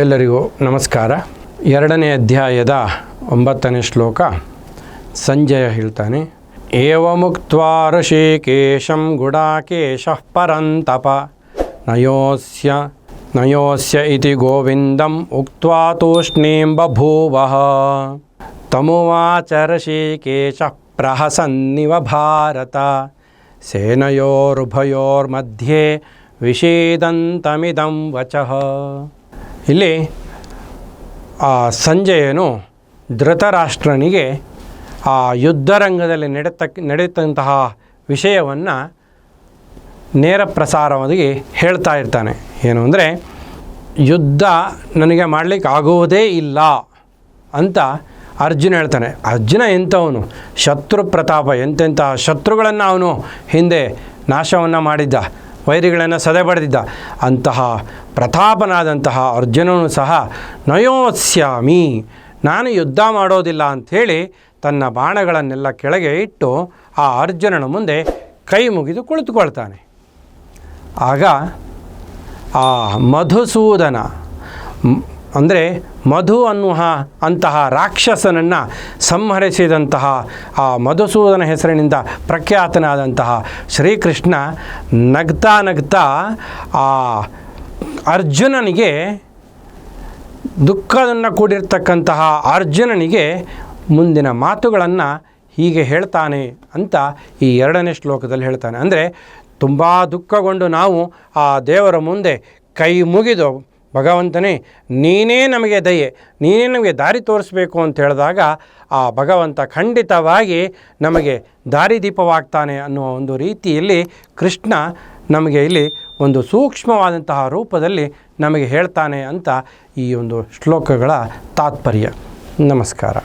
ಎಲ್ಲರಿಗೂ ನಮಸ್ಕಾರ. ಎರಡನೇ ಅಧ್ಯಾಯದ ಒಂಬತ್ತನೇ ಶ್ಲೋಕ ಸಂಜಯ ಹೇಳ್ತಾನೆ, ಏವಮುಕ್ತ್ವಾ ಋಷಿಕೇಶಂ ಗುಡಾಕೇಶ ಪರಂತಪ, ನಯೋಸ್ಯ ನಯೋಸ್ಯ ಇತಿ ಗೋವಿಂದಂ ಉಕ್ತ್ವಾ ತೂಷ್ಣೀಂ ಬಭೂವಃ ತಮುವಾಚ ಋಷಿಕೇಶ ಪ್ರಹಸನ್ನಿವ ಭಾರತ, ಸೇನಯೋರುಭಯೋರ್ಮಧ್ಯೆ ವಿಷೇದಂತಮಿದಂ ವಚಃ. ಇಲ್ಲಿ ಆ ಸಂಜಯನು ಧೃತರಾಷ್ಟ್ರನಿಗೆ ಆ ಯುದ್ಧರಂಗದಲ್ಲಿ ನಡೆತಕ್ಕ ನಡೆಯುತ್ತಂತಹ ವಿಷಯವನ್ನು ನೇರ ಪ್ರಸಾರವಾಗಿ ಹೇಳ್ತಾ ಇರ್ತಾನೆ. ಏನು ಅಂದರೆ, ಯುದ್ಧ ನನಗೆ ಮಾಡಲಿಕ್ಕೆ ಆಗುವುದೇ ಇಲ್ಲ ಅಂತ ಅರ್ಜುನ ಹೇಳ್ತಾನೆ. ಅರ್ಜುನ ಎಂಥವನು ಶತ್ರು ಪ್ರತಾಪ ಎಂತೆಂಥ ಶತ್ರುಗಳನ್ನು ಅವನು ಹಿಂದೆ ನಾಶವನ್ನು ಮಾಡಿದ್ದ. ವೈರಿಗಳನ್ನು ಸದೆಬಡೆದಿದ್ದ ಅಂತಹ ಪ್ರತಾಪನಾದಂತಹ ಅರ್ಜುನನು ಸಹ ನಯೋತ್ಸ್ಯಾಮಿ, ನಾನು ಯುದ್ಧ ಮಾಡೋದಿಲ್ಲ ಅಂಥೇಳಿ ತನ್ನ ಬಾಣಗಳನ್ನೆಲ್ಲ ಕೆಳಗೆ ಇಟ್ಟು ಆ ಅರ್ಜುನನ ಮುಂದೆ ಕೈ ಮುಗಿದು ಕುಳಿತುಕೊಳ್ತಾನೆ. ಆಗ ಆ ಮಧುಸೂದನ ಅಂದರೆ ಮಧು ಅನ್ನುವ ಅಂತಹ ರಾಕ್ಷಸನನ್ನು ಸಂಹರಿಸಿದಂತಹ ಆ ಮಧುಸೂದನ ಹೆಸರಿನಿಂದ ಪ್ರಖ್ಯಾತನಾದಂತಹ ಶ್ರೀಕೃಷ್ಣ ನಗ್ತಾ ನಗ್ತಾ ಆ ಅರ್ಜುನನಿಗೆ ದುಃಖವನ್ನು ಕೂಡಿರ್ತಕ್ಕಂತಹ ಅರ್ಜುನನಿಗೆ ಮುಂದಿನ ಮಾತುಗಳನ್ನು ಹೀಗೆ ಹೇಳ್ತಾನೆ ಅಂತ ಈ ಎರಡನೇ ಶ್ಲೋಕದಲ್ಲಿ ಹೇಳ್ತಾನೆ. ಅಂದರೆ ತುಂಬ ದುಃಖಗೊಂಡು ನಾವು ಆ ದೇವರ ಮುಂದೆ ಕೈ ಮುಗಿದು ಭಗವಂತನೇ, ನೀನೇ ನಮಗೆ ದಯೆ, ನೀನೇ ನಮಗೆ ದಾರಿ ತೋರಿಸ್ಬೇಕು ಅಂತ ಹೇಳಿದಾಗ ಆ ಭಗವಂತ ಖಂಡಿತವಾಗಿ ನಮಗೆ ದಾರಿದೀಪವಾಗ್ತಾನೆ ಅನ್ನುವ ಒಂದು ರೀತಿಯಲ್ಲಿ ಕೃಷ್ಣ ನಮಗೆ ಇಲ್ಲಿ ಒಂದು ಸೂಕ್ಷ್ಮವಾದಂತಹ ರೂಪದಲ್ಲಿ ನಮಗೆ ಹೇಳ್ತಾನೆ ಅಂತ ಈ ಒಂದು ಶ್ಲೋಕಗಳ ತಾತ್ಪರ್ಯ. ನಮಸ್ಕಾರ.